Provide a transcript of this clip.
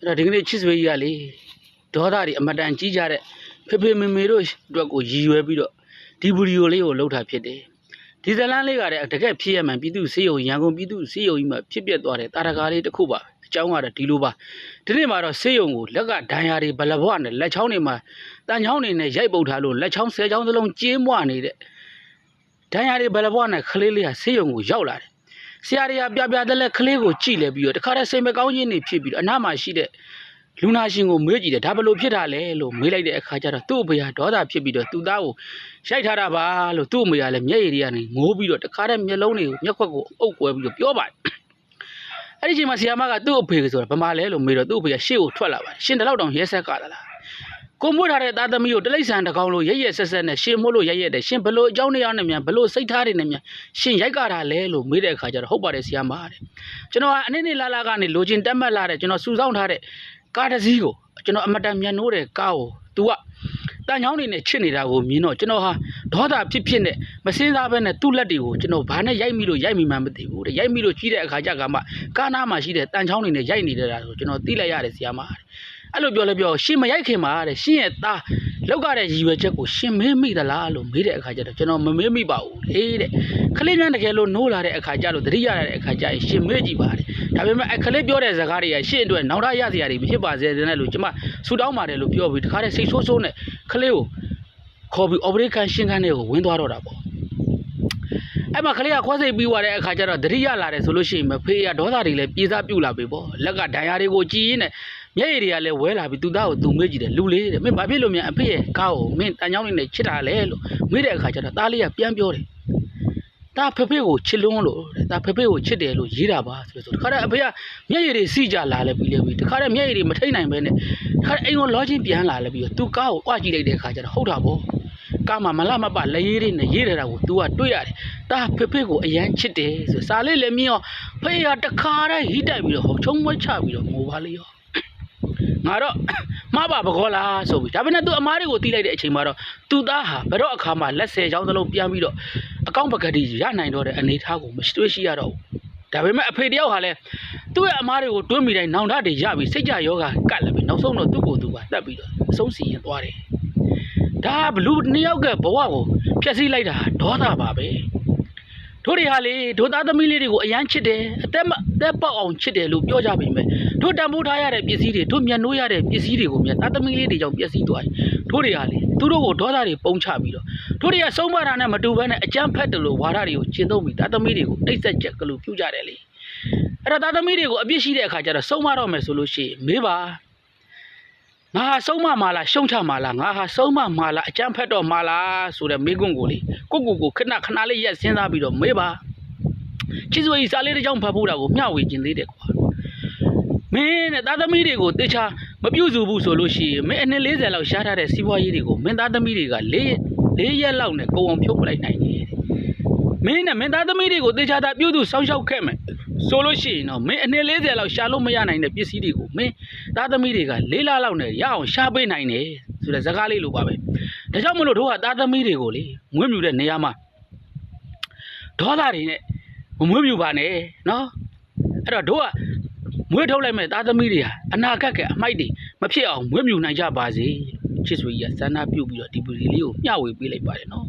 အဲ့တော့ဒီကနေ့ချစ်စွေကြီးကလေဒေါသတွေအမတန်ကြီးကြတဲ့ဖေဖေမေမေတို့အတွက်ကိုရည်ရွယ်ပြီးတော့ဒီဗီဒီယိုလေးကိုလုပ်တာဖြစ်တယ်ဒီဇလန်းလေးကလည်းတကယ်ဖြစ်ရမှန်ပြည်သူစေယုံရန်ကုန်ပြည်သူစေယုံကြီးမှာဖြစ်ပျက်သွားတဲ့တာရကာလေးတစ်ခုပါအကြောင်းကတော့ဒီလိုပါဒီနေ့မှာတော့စေယုံကိုလက်ကဒဏ်ရာတွေဘလဘွားနဲ့လက်ချောင်းတွေမှာတန်ချောင်းတွေနဲ့ရိုက်ပုတ်ထားလို့လက်ချောင်းဆယ်ချောင်းသလုံးကျင်းမွနေတဲ့ဒဏ်ရာတွေဘလဘွားနဲ့ခလေးလေးကစေယုံကိုရောက်လာတယ် ဆရာတွေကပြပြတဲ့လက်ကလေးကိုကြည့်လဲပြီးတော့တခါတည်းစိတ်မကောင်းခြင်းတွေဖြစ်ပြီးတော့အနားမှာရှိတဲ့လူနာရှင်ကိုမေးကြည့်တယ်ဒါဘယ်လို့ဖြစ်တာလဲလို့မေးလိုက်တဲ့အခါကျတော့သူ့အဖေကဒေါသဖြစ်ပြီးတော့သူ့သားကိုရိုက်ထားတာပါလို့သူ့အမေကလည်းမျက်ရည်တွေကနေငိုးပြီးတော့တခါတည်းမျက်လုံးတွေကိုမျက်ခွက်ကိုအုပ်ကွဲပြီးတော့ပြောပါတယ်အဲ့ဒီချိန်မှာဆရာမကသူ့အဖေကဆိုတာဘာမှလဲလို့မေးတော့သူ့အဖေကရှေ့ကိုထွက်လာပါတယ်ရှင်တလောက်တောင်ရဲဆက်ကလာလား ကိုမွေးထားတဲ့သားသမီးကိုတလိษံတကောင်လို့ရရက်ဆက်ဆက်နဲ့ရှင်မို့လို့ရရက်တယ်ရှင်ဘလို့အကြောင်းတရားနဲ့မြန်ဘလို့စိတ်ထားတွေနဲ့မြန်ရှင်ရိုက်ကတာလဲလို့မေးတဲ့အခါကျတော့ဟုတ်ပါတယ်ဆရာမတဲ့ကျွန်တော်ကအနည်းနည်းလာလာကနေလိုချင်တက်မှတ်လာတဲ့ကျွန်တော်စူဆောင်းထားတဲ့ကားတစ်စီးကိုကျွန်တော်အမတန်မြန်နိုးတဲ့ကားကို तू ကတန်ချောင်းနေနဲ့ချစ်နေတာကိုမြင်တော့ကျွန်တော်ဟာဒေါသဖြစ်ဖြစ်နဲ့မစင်းစားဘဲနဲ့သူ့လက်တွေကိုကျွန်တော်ဘာနဲ့ရိုက်မိလို့ရိုက်မိမှမသိဘူးတဲ့ရိုက်မိလို့ကြီးတဲ့အခါကျကမှကားနားမှာရှိတဲ့တန်ချောင်းနေနဲ့ရိုက်နေတယ်တာဆိုကျွန်တော်သိလိုက်ရတယ်ဆရာမတဲ့ အဲ့လိုပြောလဲပြောရှင်မရိုက်ခင်မှာတဲ့ရှင်ရဲ့သားလောက်ကတဲ့ရည်ရွယ်ချက်ကိုရှင်မေးမိသလားလို့မေးတဲ့အခါကျတော့ကျွန်တော်မမေးမိပါဘူးလေတဲ့ခလေးများတကယ်လို့နိုးလာတဲ့အခါကျလို့သတိရတဲ့အခါကျရင်ရှင်မေ့ကြည့်ပါတယ်ဒါပေမဲ့အခလေးပြောတဲ့စကားတွေကရှင့်အတွက်နောက်ထပ်ရစရာတွေမဖြစ်ပါစေတဲ့လို့ကျမဆူတောင်းပါတယ်လို့ပြောပြီးတခါတည်းစိတ်ဆိုးဆိုးနဲ့ခလေးကိုခေါ်ပြီး operation ရှင်းခန်းတွေကိုဝင်သွားတော့တာပေါ့အဲ့မှာခလေးကခွဲစိတ်ပြီးသွားတဲ့အခါကျတော့သတိရလာတယ်ဆိုလို့ရှိရင်မဖေးရဒေါသတွေလည်းပြေးစားပြုတ်လာပြီပေါ့လက်ကဒဏ်ရာတွေကိုကြည်ရင်းနဲ့ မျက်ရည်တွေကလည်းဝဲလာပြီးသူသားကိုသူမေ့ကြည့်တယ်လူလေးတဲ့မင်းဘာဖြစ်လို့မြန်အဖေရဲ့ကားကိုမင်းတန်ချောင်းလေးနဲ့ချစ်တာလဲလို့မေးတဲ့အခါကျတော့သားလေးကပြန်ပြောတယ်ဒါဖေဖေကိုချစ်လွန်းလို့တဲ့ဒါဖေဖေကိုချစ်တယ်လို့ရေးတာပါဆိုလို့ဆိုတခါတည်းအဖေကမျက်ရည်တွေစီကြလာလဲပြီးလဲပြီးတခါတည်းမျက်ရည်တွေမထိန်နိုင်ပဲနဲ့တခါတည်းအိမ်ကိုလောချင်းပြန်လာလဲပြီးတော့သူကားကိုအွားကြည့်လိုက်တဲ့အခါကျတော့ဟုတ်တာပေါ့ကားမှာမလမပလက်ရည်တွေနဲ့ရေးရတာကို तू ကတွေ့ရတယ်ဒါဖေဖေကိုအရန်ချစ်တယ်ဆိုစာလေးလည်းမြင်အောင်ဖေကတခါတည်းဟိတိုက်ပြီးတော့ဟောချုံမွေးချပြီးတော့ငိုပါလေရော ငါတော့မှားပါဘကောလားဆိုပြီးဒါပေမဲ့သူအမားတွေကိုတီးလိုက်တဲ့အချိန်မှာတော့သူသားဟာဘယ်တော့အခါမှလက်ဆယ်ချောင်းသလုံးပြန်ပြီးတော့အကောင့်ပကတိရနိုင်တော့တဲ့အနေအထားကိုမရှိတွေ့ရှိရတော့ဘူးဒါပေမဲ့အဖေတယောက်ဟာလည်းသူ့ရဲ့အမားတွေကိုတွင်းမိတိုင်းနောင်တတွေရပြီးစိတ်ကြယောဂကတ်လည်းပဲနောက်ဆုံးတော့သူ့ကိုယ်သူပါတက်ပြီးတော့အဆုံးစီရင်သွားတယ်ဒါဘလူးနှစ်ယောက်ကဘဝကိုဖျက်ဆီးလိုက်တာဒေါသပါပဲတို့တွေဟာလေတို့သားသမီးလေးတွေကိုအယမ်းချစ်တယ်အသက်မအသက်ပေါက်အောင်ချစ်တယ်လို့ပြောကြပြီမဲ့ တို့တန်ဖိုးထားရတဲ့ပစ္စည်းတွေတို့မျက်နှိုးရတဲ့ပစ္စည်းတွေကိုမြတ်သားသမီးလေးတွေကြောင့်ပျက်စီးသွားတယ်တို့တွေဟာလေသူတို့ကိုဒေါသတွေပုံချပြီးတော့တို့တွေကဆုံးမတာနဲ့မတူဘဲနဲ့အကြမ်းဖက်တယ်လို့ဝါဒတွေကိုကျင့်သုံးပြီးသားသမီးတွေကိုနှိပ်စက်ချက်ကလေးပြုကြတယ်လေအဲ့တော့သားသမီးတွေကိုအပြစ်ရှိတဲ့အခါကျတော့ဆုံးမတော့မယ်ဆိုလို့ရှိရင်မေးပါငါဟာဆုံးမမှာလားရှုံချမှာလားငါဟာဆုံးမမှာလားအကြမ်းဖက်တော့မှာလားဆိုတဲ့မေးခွန်းကိုလေကိုကိုကိုခဏခဏလေးရက်စဉ်းစားပြီးတော့မေးပါချစ်စွေကြီးစားလေးတစ်ကြောင်ဖတ်ဖို့တာကိုမျှဝေခြင်းသေးတယ်ကွာ မင်းနဲ့သားသမီးတွေကိုတေချာမပြုတ်စုဘူးဆိုလို့ရှိရင်မင်းအနှစ်40လောက်ရှားထားတဲ့စီးပွားရေးတွေကိုမင်းသားသမီးတွေက၄၄ရက်လောက်နဲ့ကိုယ်အောင်ဖြုတ်ပလိုက်နိုင်တယ်တဲ့မင်းနဲ့မင်းသားသမီးတွေကိုတေချာတာပြုတ်သူစောင်းရှောက်ခဲ့မယ်ဆိုလို့ရှိရင်တော့မင်းအနှစ်40လောက်ရှာလို့မရနိုင်တဲ့ပစ္စည်းတွေကိုမင်းသားသမီးတွေက၄လလောက်နဲ့ရအောင်ရှာပေးနိုင်တယ်ဆိုတဲ့ဇာကားလေးလိုပါပဲဒါကြောင့်မလို့တို့ကသားသမီးတွေကိုလေငွေမြူတဲ့နေရာမှာဒေါသတွေနဲ့မမွေးမြူပါနဲ့နော်အဲ့တော့တို့က မွေးထုတ်လိုက်မဲ့သားသမီးတွေဟာအနာဂတ်ကအမိုက်တွေမဖြစ်အောင်မွေးမြူနိုင်ကြပါစေချစ်ဆွေကြီးကစန္ဒပြုတ်ပြီးတော့ဒီပူလီလေးကိုမျှဝေပေးလိုက်ပါတယ်နော်